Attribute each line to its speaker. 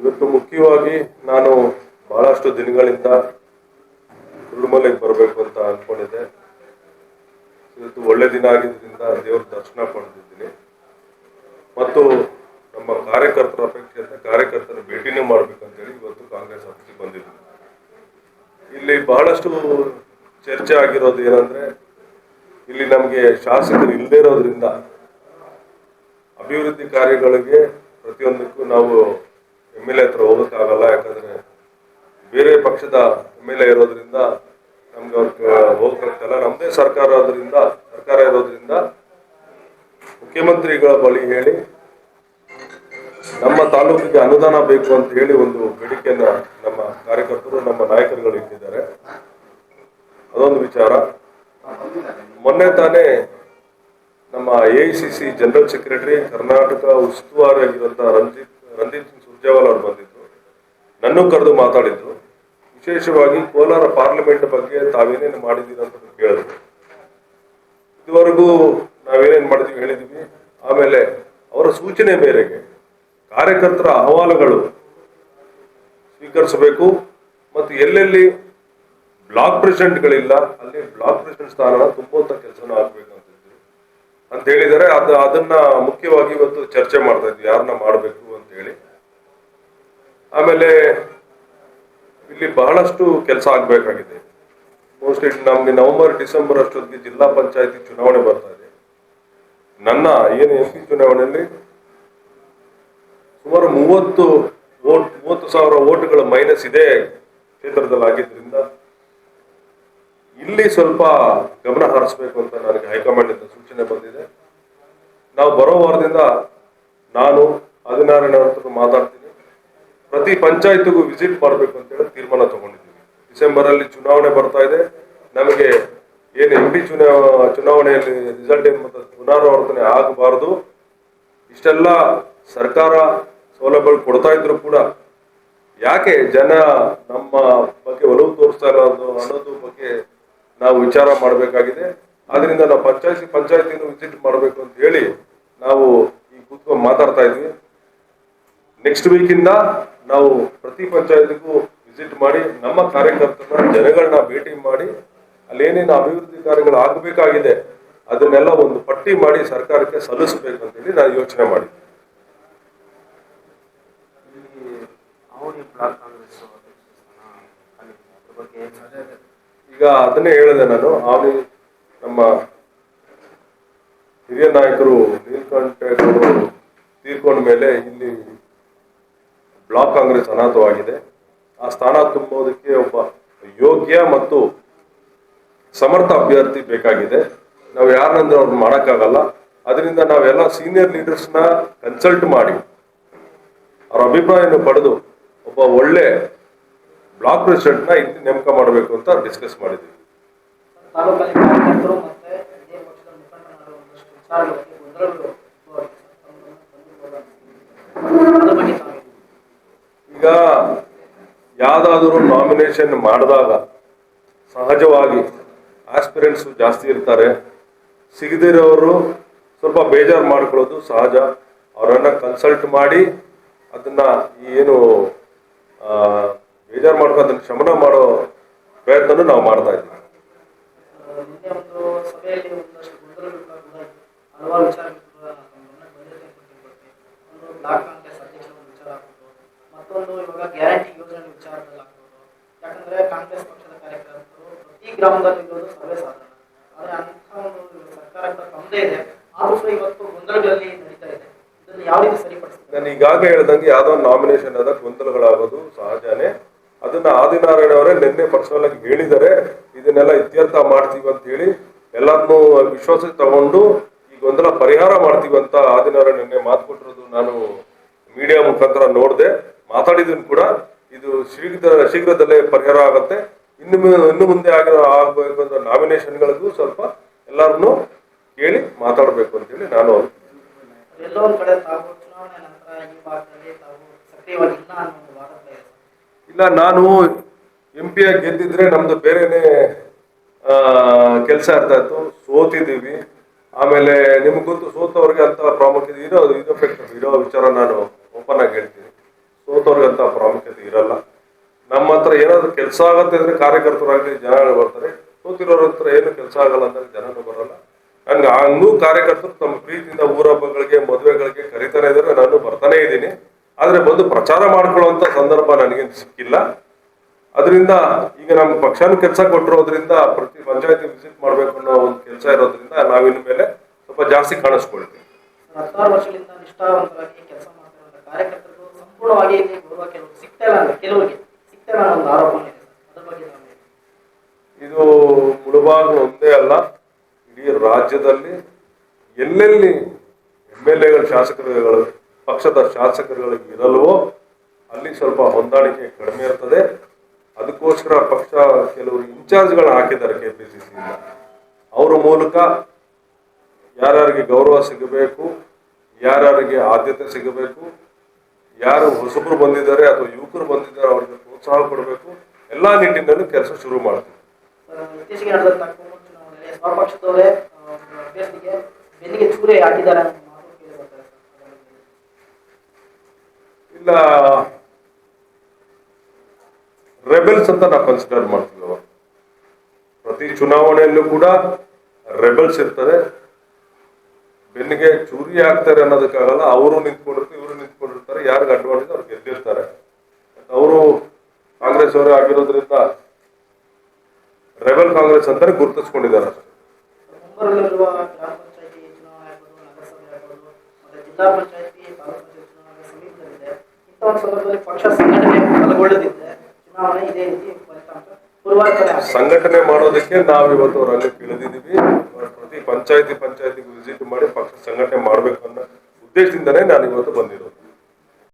Speaker 1: ಇವತ್ತು ಮುಖ್ಯವಾಗಿ ನಾನು ಬಹಳಷ್ಟು ದಿನಗಳಿಂದ ಕುರುಡುಮಲೆಗೆ ಬರಬೇಕು ಅಂತ ಅನ್ಕೊಂಡಿದ್ದೆ. ಇವತ್ತು ಒಳ್ಳೆ ದಿನ ಆಗಿದ್ದರಿಂದ ದೇವ್ರ ದರ್ಶನ ಪಡೆದಿದ್ದೀನಿ. ಮತ್ತು ನಮ್ಮ ಕಾರ್ಯಕರ್ತರ ಅಪೇಕ್ಷೆಯಿಂದ ಕಾರ್ಯಕರ್ತರ ಭೇಟಿನೇ ಮಾಡ್ಬೇಕಂತೇಳಿ ಇವತ್ತು ಕಾಂಗ್ರೆಸ್ ಆಫೀಸಿಗೆ ಬಂದಿದ್ದೀನಿ. ಇಲ್ಲಿ ಬಹಳಷ್ಟು ಚರ್ಚೆ ಆಗಿರೋದು ಏನಂದ್ರೆ, ಇಲ್ಲಿ ನಮಗೆ ಶಾಸಕರು ಇಲ್ಲದೆ ಇರೋದ್ರಿಂದ ಅಭಿವೃದ್ಧಿ ಕಾರ್ಯಗಳಿಗೆ ಪ್ರತಿಯೊಂದಕ್ಕೂ ನಾವು ಎಂ ಎಲ್ ಎ ಹತ್ರ ಹೋಗೋಕ್ಕಾಗಲ್ಲ, ಯಾಕಂದ್ರೆ ಬೇರೆ ಪಕ್ಷದ ಎಂ ಎಲ್ ಎ ಇರೋದ್ರಿಂದ ನಮ್ಗೆ ಅವ್ರಿಗೆ ಹೋಗಕ್ಕಾಗಲ್ಲ ನಮ್ಮದೇ ಸರ್ಕಾರ ಆದ್ರಿಂದ, ಸರ್ಕಾರ ಇರೋದ್ರಿಂದ ಮುಖ್ಯಮಂತ್ರಿಗಳ ಬಳಿ ಹೇಳಿ, ನಮ್ಮ ತಾಲೂಕಿಗೆ ಅನುದಾನ ಬೇಕು ಅಂತ ಹೇಳಿ ಒಂದು ಬೇಡಿಕೆಯನ್ನ ನಮ್ಮ ಕಾರ್ಯಕರ್ತರು, ನಮ್ಮ ನಾಯಕರುಗಳು ಇಟ್ಟಿದ್ದಾರೆ. ಅದೊಂದು ವಿಚಾರ. ಮೊನ್ನೆ ತಾನೇ ನಮ್ಮ A C C general secretary Karnataka ಉಸ್ತುವಾರಿ ಆಗಿರುವಂತಹ ರಂಜಿತ್ ರಂಜಿತ್ ಸುರ್ಜೇವಾಲ್ ಅವರು ಬಂದಿದ್ರು. ನನ್ನೂ ಕರೆದು ಮಾತಾಡಿದ್ರು. ವಿಶೇಷವಾಗಿ ಕೋಲಾರ ಪಾರ್ಲಿಮೆಂಟ್ ಬಗ್ಗೆ ತಾವೇನೇನು ಮಾಡಿದ್ದೀರಿ ಅಂತ ಕೇಳಿದ್ರು. ಇದುವರೆಗೂ ನಾವೇನೇನು ಮಾಡಿದ್ವಿ ಹೇಳಿದ್ವಿ. ಆಮೇಲೆ ಅವರ ಸೂಚನೆ ಮೇರೆಗೆ ಕಾರ್ಯಕರ್ತರ ಅಹವಾಲುಗಳು ಸ್ವೀಕರಿಸಬೇಕು ಮತ್ತು ಎಲ್ಲೆಲ್ಲಿ ಬ್ಲಾಕ್ ಪ್ರೆಸಿಡೆಂಟ್ಗಳಿಲ್ಲ, ಅಲ್ಲಿ ಬ್ಲಾಕ್ ಪ್ರೆಸಿಡೆಂಟ್ ಸ್ಥಾನ ತುಂಬುವಂಥ ಕೆಲಸನ ಆಗಬೇಕು ಅಂತ ಇದ್ರು. ಅಂತ ಹೇಳಿದರೆ ಅದು ಅದನ್ನ ಮುಖ್ಯವಾಗಿ ಇವತ್ತು ಚರ್ಚೆ ಮಾಡ್ತಾ ಇದ್ವಿ. ಯಾರನ್ನ ಮಾಡಬೇಕು ಅಂತ ಹೇಳಿ. ಆಮೇಲೆ ಇಲ್ಲಿ ಬಹಳಷ್ಟು ಕೆಲಸ ಆಗಬೇಕಾಗಿದೆ. ಮೋಸ್ಟ್ಲಿ ನಮಗೆ ನವೆಂಬರ್, ಡಿಸೆಂಬರ್ ಅಷ್ಟೊತ್ತಿಗೆ ಜಿಲ್ಲಾ ಪಂಚಾಯತಿ ಚುನಾವಣೆ ಬರ್ತಾ ಇದೆ. ನನ್ನ ಏನು ಎಂ ಪಿ ಚುನಾವಣೆಯಲ್ಲಿ ಸುಮಾರು ಮೂವತ್ತು ವೋಟ್, ಮೂವತ್ತು ಸಾವಿರ ಓಟ್ಗಳ ಮೈನಸ್ ಇದೆ ಕ್ಷೇತ್ರದಲ್ಲಿ ಆಗಿದ್ದರಿಂದ ಇಲ್ಲಿ ಸ್ವಲ್ಪ ಗಮನ ಹರಿಸ್ಬೇಕು ಅಂತ ನನಗೆ ಹೈಕಮಾಂಡ್ ಇಂದ ಸೂಚನೆ ಬಂದಿದೆ. ನಾವು ಬರೋ ವಾರದಿಂದ ನಾನು ಹದಿನಾರನೇ ಮಾತಾಡ್ತೀನಿ. ಪ್ರತಿ ಪಂಚಾಯತ್ಗೂ ವಿಸಿಟ್ ಮಾಡಬೇಕು ಅಂತ ಹೇಳಿ ತೀರ್ಮಾನ ತಗೊಂಡಿದ್ದೀವಿ. ಡಿಸೆಂಬರ್ ಅಲ್ಲಿ ಚುನಾವಣೆ ಬರ್ತಾ ಇದೆ. ನಮಗೆ ಏನು ಎಂ ಪಿ ಚುನಾವ ಚುನಾವಣೆಯಲ್ಲಿ ರಿಸಲ್ಟ್ ಏನು ಪುನರಾವರ್ತನೆ ಆಗಬಾರದು. ಇಷ್ಟೆಲ್ಲ ಸರ್ಕಾರ ಸೌಲಭ್ಯಗಳು ಕೊಡ್ತಾ ಇದ್ರು ಕೂಡ ಯಾಕೆ ಜನ ನಮ್ಮ ಬಗ್ಗೆ ಒಲವು ತೋರಿಸ್ತಾ ಇಲ್ಲ ಅನ್ನೋ- ಅನ್ನೋದು ಬಗ್ಗೆ ನಾವು ವಿಚಾರ ಮಾಡಬೇಕಾಗಿದೆ. ಆದ್ರಿಂದ ನಾವು ಪಂಚಾಯತಿ, ಪಂಚಾಯತಿನ ವಿಸಿಟ್ ಮಾಡಬೇಕು ಅಂತ ಹೇಳಿ ನಾವು ಈ ಕೂತ್ಕೊಂಡು ಮಾತಾಡ್ತಾ ಇದ್ವಿ. ನೆಕ್ಸ್ಟ್ ವೀಕಿಂದ ನಾವು ಪ್ರತಿ ಪಂಚಾಯತಿಗೂ ವಿಸಿಟ್ ಮಾಡಿ ನಮ್ಮ ಕಾರ್ಯಕರ್ತರ ಜನಗಳನ್ನ ಭೇಟಿ ಮಾಡಿ ಅಲ್ಲಿ ಏನೇನು ಅಭಿವೃದ್ಧಿ ಕಾರ್ಯಗಳು ಆಗಬೇಕಾಗಿದೆ ಅದನ್ನೆಲ್ಲ ಒಂದು ಪಟ್ಟಿ ಮಾಡಿ ಸರ್ಕಾರಕ್ಕೆ ಸಲ್ಲಿಸಬೇಕು ಅಂತೇಳಿ ನಾನು ಯೋಚನೆ ಮಾಡಿ ಈಗ ಅದನ್ನೇ ಹೇಳಿದೆ ನಾನು. ಅವನಿ ನಮ್ಮ ಹಿರಿಯ ನಾಯಕರು ನೀಲ್ಕಂಠ ತೀರ್ಕೊಂಡ ಮೇಲೆ ಇಲ್ಲಿ ಬ್ಲಾಕ್ ಕಾಂಗ್ರೆಸ್ ಅನಾಥವಾಗಿದೆ. ಆ ಸ್ಥಾನ ತುಂಬೋದಕ್ಕೆ ಒಬ್ಬ ಯೋಗ್ಯ ಮತ್ತು ಸಮರ್ಥ ಅಭ್ಯರ್ಥಿ ಬೇಕಾಗಿದೆ. ನಾವು ಯಾರನ್ನಂದ್ರೆ ಅವ್ರು ಮಾಡೋಕ್ಕಾಗಲ್ಲ. ಅದರಿಂದ ನಾವೆಲ್ಲ ಸೀನಿಯರ್ ಲೀಡರ್ಸ್ನ ಕನ್ಸಲ್ಟ್ ಮಾಡಿ, ಅವರ ಅಭಿಪ್ರಾಯನ ಪಡೆದು ಒಬ್ಬ ಒಳ್ಳೆ ಬ್ಲಾಕ್ ಪ್ರೆಸಿಡೆಂಟ್ನ ಇಲ್ಲಿ ನೇಮಕ ಮಾಡಬೇಕು ಅಂತ ಡಿಸ್ಕಸ್
Speaker 2: ಕಾರ್ಯಕರ್ತರು ಮತ್ತೆ ಇದೇ ಪಕ್ಷದ ಮುಖಂಡರ ಒಂದಷ್ಟು ವಿಚಾರಗಳ ಬಗ್ಗೆ ಗೊಂದಲಗಳು ಅದ್ರ ಬಗ್ಗೆ ತಾವು
Speaker 1: ಈಗ ಯಾವ್ದಾದರೂ ನಾಮಿನೇಷನ್ ಮಾಡಿದಾಗ ಸಹಜವಾಗಿ ಆಸ್ಪಿರೆಂಟ್ಸು ಜಾಸ್ತಿ ಇರ್ತಾರೆ. ಸಿಗದಿರೋರು ಸ್ವಲ್ಪ ಬೇಜಾರು ಮಾಡ್ಕೊಳ್ಳೋದು ಸಹಜ. ಅವರನ್ನು ಕನ್ಸಲ್ಟ್ ಮಾಡಿ ಅದನ್ನು ಏನು ಬೇಜಾರು ಮಾಡ್ಕೊಂಡು ಅದನ್ನು ಶಮನ ಮಾಡೋ ಪ್ರಯತ್ನ ನಾವು ಮಾಡ್ತಾ ಇದ್ದೀವಿ.
Speaker 2: ಹಲವಾರು ವಿಚಾರಗಳು ಕೂಡ ನಮ್ಮ ಗಮನಕ್ಕೆ ಬಂದಿದೆ ಅಂತ ತಿಳ್ಕೊಳ್ತೀನಿ. ಒಂದು ಬ್ಲಾಕ್ ಕಾಂಗ್ರೆಸ್ ಅಧ್ಯಕ್ಷರ ಒಂದು ವಿಚಾರ ಆಗ್ಬೋದು ಮತ್ತೊಂದು ಇವಾಗ ಗ್ಯಾರಂಟಿ ಯೋಜನೆ ವಿಚಾರದಲ್ಲಿ ಆಗ್ಬೋದು ಯಾಕಂದ್ರೆ ಕಾಂಗ್ರೆಸ್ ಪಕ್ಷದ ಕಾರ್ಯಕರ್ತರು ಪ್ರತಿ ಗ್ರಾಮದಲ್ಲಿ ಇರೋದು ಸರ್ವೇ ಸಾಧಾರಣ ಆದ್ರೆ ಅಂತ ಒಂದು ಸರ್ಕಾರ ತಮ್ಮದೇ ಇದೆ ಆದರೂ ಇವತ್ತು ಗೊಂದಲಗಳಲ್ಲಿ ನಡೀತಾ ಇದೆ. ಇದನ್ನು ಯಾವ ರೀತಿ
Speaker 1: ನಾನು ಈಗಾಗಲೇ ಹೇಳ್ದಂಗೆ ಯಾವ್ದೋ ನಾಮಿನೇಷನ್ ಆದ ಗೊಂದಲಗಳಾಗೋದು ಸಹಜನೇ. ಅದನ್ನ ಆದಿನಾರಾಯಣ ಅವರೇ ನಿನ್ನೆ ಪರ್ಸನಲ್ ಆಗಿ ಹೇಳಿದರೆ ಇದನ್ನೆಲ್ಲ ಇತ್ಯರ್ಥ ಮಾಡ್ತೀವಿ ಅಂತ ಹೇಳಿ ಎಲ್ಲರನ್ನೂ ವಿಶ್ವಾಸ ತಗೊಂಡು ಈ ಗೊಂದಲ ಪರಿಹಾರ ಮಾಡ್ತೀವಿ ಅಂತ ಆದಿನಾರಾಯಣ ನಿನ್ನೆ ಮಾತು ಕೊಟ್ಟಿರೋದು ನಾನು ಮೀಡಿಯಾ ಮುಖಾಂತರ ನೋಡಿದೆ. ಮಾತಾಡಿದ್ದೀನಿ ಕೂಡ. ಇದು ಶೀಘ್ರ, ಶೀಘ್ರದಲ್ಲೇ ಪರಿಹಾರ ಆಗುತ್ತೆ. ಇನ್ನು ಇನ್ನು ಮುಂದೆ ಆಗಿರೋ ಆಗಬೇಕು ಅಂತ ನಾಮಿನೇಷನ್ಗಳಿಗೂ ಸ್ವಲ್ಪ ಎಲ್ಲರನ್ನೂ ಕೇಳಿ ಮಾತಾಡಬೇಕು ಅಂತೇಳಿ ನಾನು
Speaker 2: ಇಲ್ಲ
Speaker 1: ನಾನು ಎಂ ಪಿ ಆಗಿ ಗೆದ್ದಿದ್ರೆ ನಮ್ದು ಬೇರೆನೆ ಕೆಲಸ ಇರ್ತಾ ಇತ್ತು ಸೋತಿದ್ದೀವಿ. ಆಮೇಲೆ ನಿಮ್ಗೆ ಗೊತ್ತು ಸೋತವ್ರಿಗೆ ಅಂತ ಪ್ರಾಮುಖ್ಯತೆ ಇರೋ ಇದು ಇರೋ ವಿಚಾರ ನಾನು ಓಪನ್ ಆಗಿ ಹೇಳ್ತೀನಿ. ಸೋತವ್ರಿಗಂತ ಪ್ರಾಮುಖ್ಯತೆ ಇರೋ ಹತ್ರ ಏನಾದ್ರು ಕೆಲಸ ಆಗುತ್ತೆ ಅಂದ್ರೆ ಕಾರ್ಯಕರ್ತರಾಗಲಿ ಜನಗಳು ಬರ್ತಾರೆ. ಸೋತಿರೋರ ಹತ್ರ ಏನು ಕೆಲಸ ಆಗಲ್ಲ ಅಂದ್ರೆ ಜನನು ಬರಲ್ಲ. ಹಂಗ ಹಂಗೂ ಕಾರ್ಯಕರ್ತರು ತಮ್ಮ ಪ್ರೀತಿಯಿಂದ ಊರ ಹಬ್ಬಗಳಿಗೆ, ಮದುವೆಗಳಿಗೆ ಕರಿತಾನೆ ಇದ್ದಾರೆ. ನಾನು ಬರ್ತಾನೆ ಇದ್ದೀನಿ. ಆದ್ರೆ ಬಂದು ಪ್ರಚಾರ ಮಾಡ್ಕೊಳ್ಳುವಂತ ಸಂದರ್ಭ ನನಗೆ ಸಿಕ್ಕಿಲ್ಲ. ಅದರಿಂದ ಈಗ ನಮ್ಮ ಪಕ್ಷನ ಕೆಲಸ ಕೊಟ್ಟಿರೋದ್ರಿಂದ, ಪ್ರತಿ ಪಂಚಾಯತಿ ವಿಸಿಟ್ ಮಾಡ್ಬೇಕು ಅನ್ನೋ ಒಂದು ಕೆಲಸ ಇರೋದ್ರಿಂದ ನಾವಿನ ಮೇಲೆ ಸ್ವಲ್ಪ ಜಾಸ್ತಿ ಕಾಣಿಸ್ಕೊಳ್ತೀವಿ.
Speaker 2: ಕೆಲಸ ಕಾರ್ಯಕರ್ತರು ಸಂಪೂರ್ಣವಾಗಿ ಸಿಗ್ತಾ ಇಲ್ಲ ಕೆಲವರಿಗೆ. ಇದೆ
Speaker 1: ಮುಳುಬಾಗ್ಲು ಒಂದೇ ಅಲ್ಲ, ಇಡೀ ರಾಜ್ಯದಲ್ಲಿ ಎಲ್ಲೆಲ್ಲಿ ಎಂ ಎಲ್ ಎಗಳ, ಶಾಸಕರುಗಳು, ಪಕ್ಷದ ಶಾಸಕರುಗಳು ಇರಲ್ವೋ, ಅಲ್ಲಿ ಸ್ವಲ್ಪ ಹೊಂದಾಣಿಕೆ ಕಡಿಮೆ ಇರ್ತದೆ. ಅದಕ್ಕೋಸ್ಕರ ಪಕ್ಷ ಕೆಲವರು ಇನ್ಚಾರ್ಜ್ಗಳನ್ನ ಹಾಕಿದ್ದಾರೆ ಕೆ ಪಿ ಸಿ ಸಿಯಿಂದ ಅವರ ಮೂಲಕ ಯಾರ್ಯಾರಿಗೆ ಗೌರವ ಸಿಗಬೇಕು, ಯಾರ್ಯಾರಿಗೆ ಆದ್ಯತೆ ಸಿಗಬೇಕು, ಯಾರು ಹೊಸಬರು ಬಂದಿದ್ದಾರೆ ಅಥವಾ ಯುವಕರು ಬಂದಿದ್ದಾರೆ, ಅವ್ರಿಗೆ ಪ್ರೋತ್ಸಾಹ ಕೊಡಬೇಕು ಎಲ್ಲಾ ನಿಟ್ಟಿನಲ್ಲೂ ಕೆಲಸ ಶುರು
Speaker 2: ಮಾಡಬೇಕು.
Speaker 1: ಇಲ್ಲ ರೆಬೆಲ್ಸ್ ಅಂತ ನಾವು ಕನ್ಸಿಡರ್ ಮಾಡ್ತೀವಿ ಅವಾಗ. ಪ್ರತಿ ಚುನಾವಣೆಯಲ್ಲೂ ಕೂಡ ರೆಬೆಲ್ಸ್ ಇರ್ತಾರೆ. ಬೆನ್ನಿಗೆ ಚೂರಿ ಆಗ್ತಾರೆ ಅನ್ನೋದಕ್ಕಾಗಲ್ಲ ಅವರು ನಿಂತ್ಕೊಂಡಿರ್ತಾರೆ ಇವರು ನಿಂತ್ಕೊಂಡಿರ್ತಾರೆ ಯಾರಿಗೆ ಅಡ್ವಾಂಟೇಜ್ ಅವ್ರು ಗೆದ್ದಿರ್ತಾರೆ. ಅವರು ಕಾಂಗ್ರೆಸ್ ಅವರೇ ಆಗಿರೋದ್ರಿಂದ ರೆಬಲ್ ಕಾಂಗ್ರೆಸ್ ಅಂತಾನೆ ಗುರುತಿಸ್ಕೊಂಡಿದ್ದಾರೆ.
Speaker 2: ಪಂಚಾಯತಿ ಪಂಚಾಯತಿ ಪಂಚಾಯತಿ ಸಂಘಟನೆ ಮಾಡೋದಕ್ಕೆ ಚುನಾವಣೆ ಇವತ್ತು ಅವರಲ್ಲಿ ತಿಳಿದಿದ್ದೀವಿ ಪೂರ್ವಾರ್ಪಣೆ ಆಗ್ತದೆ.
Speaker 1: ಸಂಘಟನೆ ಮಾಡೋದಕ್ಕೆ ನಾವಿವತ್ತು ರಂಗಕ್ಕೆ ಇಳಿದಿದ್ದೀವಿ ಪ್ರತಿ ಪಂಚಾಯತಿ ಪಂಚಾಯತಿಗೂ ವಿಸಿಟ್ ಮಾಡಿ ಪಕ್ಷ ಸಂಘಟನೆ ಮಾಡ್ಬೇಕು ಅನ್ನೋ ಉದ್ದೇಶದಿಂದನೇ ನಾನು ಇವತ್ತು ಬಂದಿರೋದು.